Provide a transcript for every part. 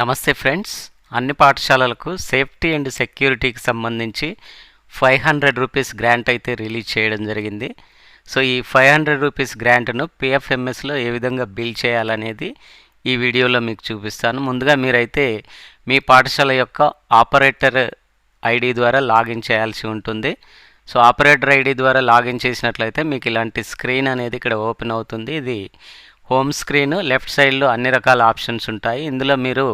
నమస్తే ఫ్రెండ్స్. అన్ని పాఠశాలలకు సేఫ్టీ అండ్ సెక్యూరిటీకి సంబంధించి ఫైవ్ హండ్రెడ్ రూపీస్ గ్రాంట్ అయితే రిలీజ్ చేయడం జరిగింది. సో ఈ ఫైవ్ హండ్రెడ్ రూపీస్ గ్రాంట్ను పిఎఫ్ఎంఎస్లో ఏ విధంగా బిల్ చేయాలనేది ఈ వీడియోలో మీకు చూపిస్తాను. ముందుగా మీరైతే మీ పాఠశాల యొక్క ఆపరేటర్ ఐడి ద్వారా లాగిన్ చేయాల్సి ఉంటుంది. సో ఆపరేటర్ ఐడి ద్వారా లాగిన్ చేసినట్లయితే మీకు ఇలాంటి స్క్రీన్ అనేది ఇక్కడ ఓపెన్ అవుతుంది. ఇది హోమ్ స్క్రీన్ లెఫ్ట్ సైడ్లో అన్ని రకాల ఆప్షన్స్ ఉంటాయి. ఇందులో మీరు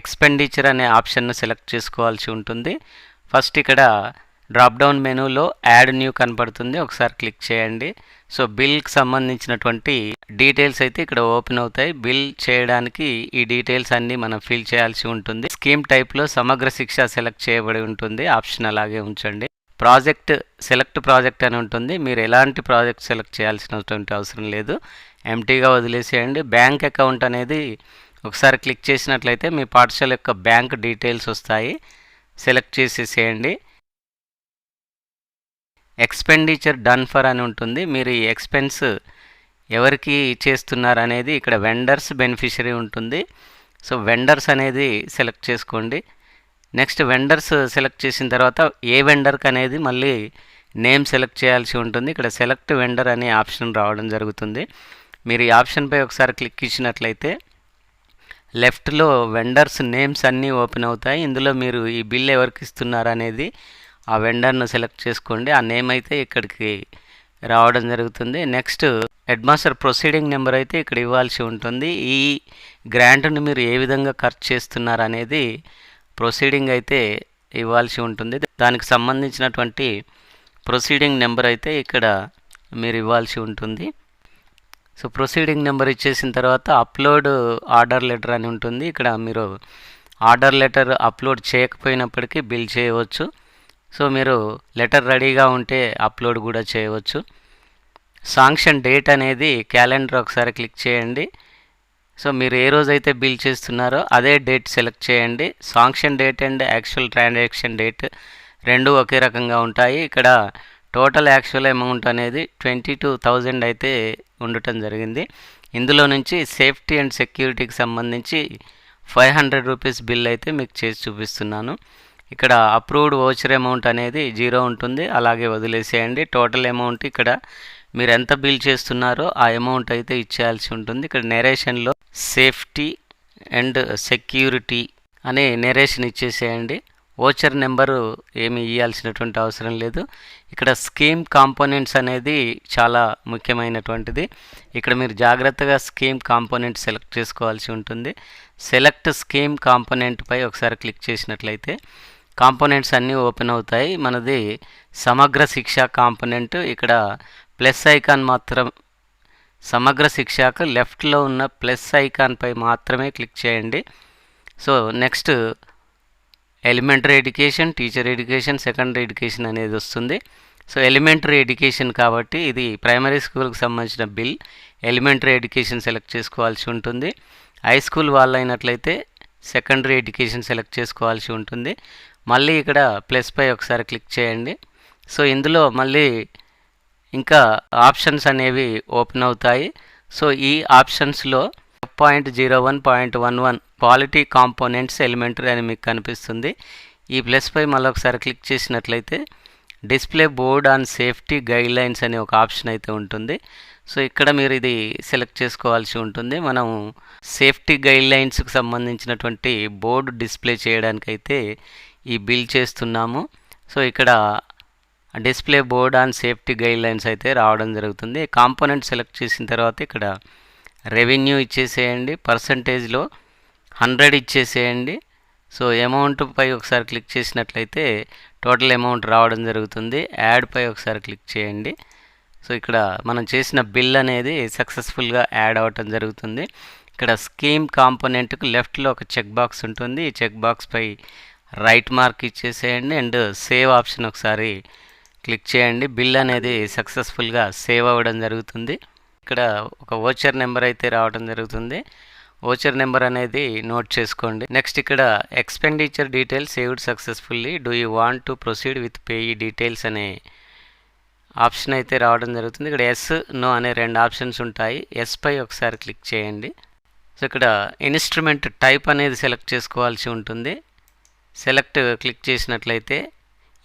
ఎక్స్పెండిచర్ అనే ఆప్షన్ను సెలెక్ట్ చేసుకోవాల్సి ఉంటుంది. ఫస్ట్ ఇక్కడ డ్రాప్ డౌన్ మెనూలో యాడ్ న్యూ కనపడుతుంది. ఒకసారి క్లిక్ చేయండి. సో బిల్కి సంబంధించినటువంటి డీటెయిల్స్ అయితే ఇక్కడ ఓపెన్ అవుతాయి. బిల్ చేయడానికి ఈ డీటెయిల్స్ అన్నీ మనం ఫిల్ చేయాల్సి ఉంటుంది. స్కీమ్ టైప్లో సమగ్ర శిక్ష సెలెక్ట్ చేయబడి ఉంటుంది. ఆప్షన్ అలాగే ఉంచండి. ప్రాజెక్ట్ సెలెక్ట్ ప్రాజెక్ట్ అని ఉంటుంది. మీరు ఎలాంటి ప్రాజెక్ట్ సెలెక్ట్ చేయాల్సినటువంటి అవసరం లేదు. ఎంటీగా వదిలేసేయండి. బ్యాంక్ అకౌంట్ అనేది ఒకసారి క్లిక్ చేసినట్లయితే మీ పాఠశాల యొక్క బ్యాంక్ డీటెయిల్స్ వస్తాయి. సెలెక్ట్ చేసేసేయండి. ఎక్స్పెండిచర్ డన్ ఫర్ అని ఉంటుంది. మీరు ఈ ఎక్స్పెన్స్ ఎవరికి చేస్తున్నారు అనేది ఇక్కడ వెండర్స్ బెనిఫిషరీ ఉంటుంది. సో వెండర్స్ అనేది సెలెక్ట్ చేసుకోండి. నెక్స్ట్ వెండర్స్ సెలెక్ట్ చేసిన తర్వాత ఏ వెండర్కి అనేది మళ్ళీ నేమ్ సెలెక్ట్ చేయాల్సి ఉంటుంది. ఇక్కడ సెలెక్ట్ వెండర్ అనే ఆప్షన్ రావడం జరుగుతుంది. మీరు ఈ ఆప్షన్పై ఒకసారి క్లిక్ ఇచ్చినట్లయితే లెఫ్ట్లో వెండర్స్ నేమ్స్ అన్నీ ఓపెన్ అవుతాయి. ఇందులో మీరు ఈ బిల్ ఎవరికి ఇస్తున్నారు అనేది ఆ వెండర్ను సెలెక్ట్ చేసుకోండి. ఆ నేమ్ అయితే ఇక్కడికి రావడం జరుగుతుంది. Next head master proceeding number అయితే ఇక్కడ ఇవ్వాల్సి ఉంటుంది. ఈ గ్రాంట్ను మీరు ఏ విధంగా ఖర్చు చేస్తున్నారు అనేది ప్రొసీడింగ్ అయితే ఇవ్వాల్సి ఉంటుంది. దానికి సంబంధించినటువంటి ప్రొసీడింగ్ నెంబర్ అయితే ఇక్కడ మీరు ఇవ్వాల్సి ఉంటుంది. సో ప్రొసీడింగ్ నెంబర్ ఇచ్చేసిన తర్వాత అప్లోడ్ ఆర్డర్ లెటర్ అని ఉంటుంది. ఇక్కడ మీరు ఆర్డర్ లెటర్ అప్లోడ్ చేయకపోయినప్పటికీ బిల్ చేయవచ్చు. సో మీరు లెటర్ రెడీగా ఉంటే అప్లోడ్ కూడా చేయవచ్చు. సాంక్షన్ డేట్ అనేది క్యాలెండర్ ఒకసారి క్లిక్ చేయండి. సో మీరు ఏ రోజైతే బిల్ చేస్తున్నారో అదే డేట్ సెలెక్ట్ చేయండి. Sanction date and actual transaction date రెండు ఒకే రకంగా ఉంటాయి. ఇక్కడ టోటల్ యాక్చువల్ అమౌంట్ అనేది ట్వంటీ టూ థౌజండ్ అయితే ఉండటం జరిగింది. ఇందులో నుంచి సేఫ్టీ అండ్ సెక్యూరిటీకి సంబంధించి ఫైవ్ హండ్రెడ్ రూపీస్ బిల్ అయితే మీకు చేసి చూపిస్తున్నాను. ఇక్కడ అప్రూవ్డ్ ఓచర్ అమౌంట్ అనేది జీరో ఉంటుంది. అలాగే వదిలేసేయండి. టోటల్ అమౌంట్ ఇక్కడ మీరు ఎంత బిల్ చేస్తున్నారో ఆ అమౌంట్ అయితే ఇచ్చేయాల్సి ఉంటుంది. ఇక్కడ నెరేషన్లో సేఫ్టీ అండ్ సెక్యూరిటీ అనే నెరేషన్ ఇచ్చేసేయండి. ఓచర్ నెంబరు ఏమి ఇవ్వాల్సినటువంటి అవసరం లేదు. ఇక్కడ స్కీమ్ కాంపోనెంట్స్ అనేది చాలా ముఖ్యమైనటువంటిది. ఇక్కడ మీరు జాగ్రత్తగా స్కీమ్ కాంపోనెంట్ సెలెక్ట్ చేసుకోవాల్సి ఉంటుంది. సెలెక్ట్ స్కీమ్ కాంపోనెంట్పై ఒకసారి క్లిక్ చేసినట్లయితే కాంపోనెంట్స్ అన్నీ ఓపెన్ అవుతాయి. మనది సమగ్ర శిక్ష కాంపోనెంట్ ఇక్కడ ప్లస్ ఐకాన్ మాత్రం సమగ్ర శిక్షకు లెఫ్ట్లో ఉన్న ప్లస్ ఐకాన్పై మాత్రమే క్లిక్ చేయండి. So next elementary education teacher education secondary education అనేది వస్తుంది. సో ఎలిమెంటరీ ఎడ్యుకేషన్ కాబట్టి ఇది ప్రైమరీ స్కూల్కి సంబంధించిన బిల్. ఎలిమెంటరీ ఎడ్యుకేషన్ సెలెక్ట్ చేసుకోవాల్సి ఉంటుంది. హై స్కూల్ వాళ్ళు అయినట్లయితే సెకండరీ ఎడ్యుకేషన్ సెలెక్ట్ చేసుకోవాల్సి ఉంటుంది. మళ్ళీ ఇక్కడ ప్లస్ పై ఒకసారి క్లిక్ చేయండి. సో ఇందులో మళ్ళీ ఇంకా ఆప్షన్స్ అనేవి ఓపెన్ అవుతాయి. సో ఈ ఆప్షన్స్లో point zero one point one one quality components elementary అని మీకు కనిపిస్తుంది. ఈ ప్లస్ పై మళ్ళీ ఒకసారి క్లిక్ చేసినట్లయితే display board on safety guidelines అనే ఒక ఆప్షన్ అయితే ఉంటుంది. సో ఇక్కడ మీరు ఇది సెలెక్ట్ చేసుకోవాల్సి ఉంటుంది. మనం సేఫ్టీ గైడ్ లైన్స్కి సంబంధించినటువంటి బోర్డు డిస్ప్లే చేయడానికైతే ఈ బిల్ చేస్తున్నాము. సో ఇక్కడ display board on safety guidelines అయితే రావడం జరుగుతుంది. కాంపోనెంట్ సెలెక్ట్ చేసిన తర్వాత ఇక్కడ రెవెన్యూ ఇచ్చేసేయండి పర్సంటేజ్లో హండ్రెడ్ ఇచ్చేసేయండి. సో అమౌంట్ పై ఒకసారి క్లిక్ చేసినట్లయితే టోటల్ అమౌంట్ రావడం జరుగుతుంది. యాడ్ పై ఒకసారి క్లిక్ చేయండి. సో ఇక్కడ మనం చేసిన బిల్ అనేది సక్సెస్ఫుల్గా యాడ్ అవ్వటం జరుగుతుంది. ఇక్కడ స్కీమ్ కాంపోనెంట్కు లెఫ్ట్లో ఒక చెక్ బాక్స్ ఉంటుంది. ఈ చెక్ బాక్స్పై రైట్ మార్క్ ఇచ్చేసేయండి అండ్ సేవ్ ఆప్షన్ ఒకసారి క్లిక్ చేయండి. బిల్ అనేది సక్సెస్ఫుల్గా సేవ్ అవ్వడం జరుగుతుంది. ఇక్కడ ఒక ఓచర్ నెంబర్ అయితే రావడం జరుగుతుంది. ఓచర్ నెంబర్ అనేది నోట్ చేసుకోండి. నెక్స్ట్ ఇక్కడ expenditure details saved successfully do you want to proceed with payee details అనే ఆప్షన్ అయితే రావడం జరుగుతుంది. ఇక్కడ ఎస్ నో అనే రెండు ఆప్షన్స్ ఉంటాయి. ఎస్ పై ఒకసారి క్లిక్ చేయండి. సో ఇక్కడ ఇన్స్ట్రుమెంట్ టైప్ అనేది సెలెక్ట్ చేసుకోవాల్సి ఉంటుంది. సెలెక్ట్ క్లిక్ చేసినట్లయితే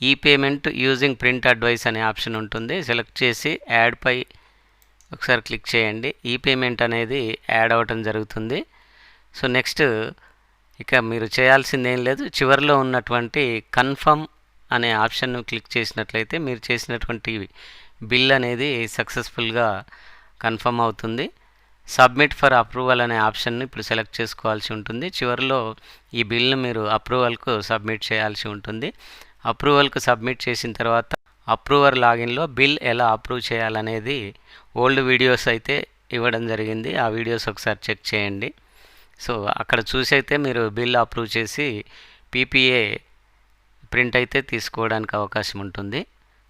ఈ పేమెంట్ యూజింగ్ ప్రింట్ అడ్వైస్ అనే ఆప్షన్ ఉంటుంది. సెలెక్ట్ చేసి యాడ్ పై ఒకసారి క్లిక్ చేయండి. ఈ పేమెంట్ అనేది యాడ్ అవ్వటం జరుగుతుంది. సో నెక్స్ట్ ఇక మీరు చేయాల్సింది ఏం లేదు. చివరిలో ఉన్నటువంటి కన్ఫర్మ్ అనే ఆప్షన్ను క్లిక్ చేసినట్లయితే మీరు చేసినటువంటి బిల్ అనేది సక్సెస్ఫుల్గా కన్ఫర్మ్ అవుతుంది. సబ్మిట్ ఫర్ అప్రూవల్ అనే ఆప్షన్ని ఇప్పుడు సెలెక్ట్ చేసుకోవాల్సి ఉంటుంది. చివరిలో ఈ బిల్ను మీరు అప్రూవల్కు సబ్మిట్ చేయాల్సి ఉంటుంది. అప్రూవల్కు సబ్మిట్ చేసిన తర్వాత అప్రూవర్ లాగిన్లో బిల్ ఎలా అప్రూవ్ చేయాలనేది ఓల్డ్ వీడియోస్ అయితే ఇవ్వడం జరిగింది. ఆ వీడియోస్ ఒకసారి చెక్ చేయండి. సో అక్కడ చూసి అయితే మీరు బిల్ అప్రూవ్ చేసి పీపీఏ ప్రింట్ అయితే తీసుకోవడానికి అవకాశం ఉంటుంది.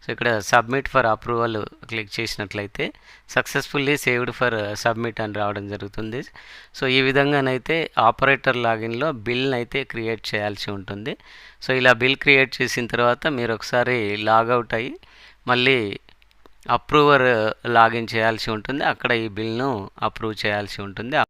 సో ఇక్కడ సబ్మిట్ ఫర్ అప్రూవల్ క్లిక్ చేసినట్లయితే సక్సెస్ఫుల్లీ సేవ్డ్ ఫర్ సబ్మిట్ అని రావడం జరుగుతుంది. సో ఈ విధంగానైతే ఆపరేటర్ లాగిన్లో బిల్ అయితే క్రియేట్ చేయాల్సి ఉంటుంది. సో ఇలా బిల్ క్రియేట్ చేసిన తర్వాత మీరు ఒకసారి లాగౌట్ అయ్యి మళ్ళీ అప్రూవర్ లాగిన్ చేయాల్సి ఉంటుంది. అక్కడ ఈ బిల్ను అప్రూవ్ చేయాల్సి ఉంటుంది.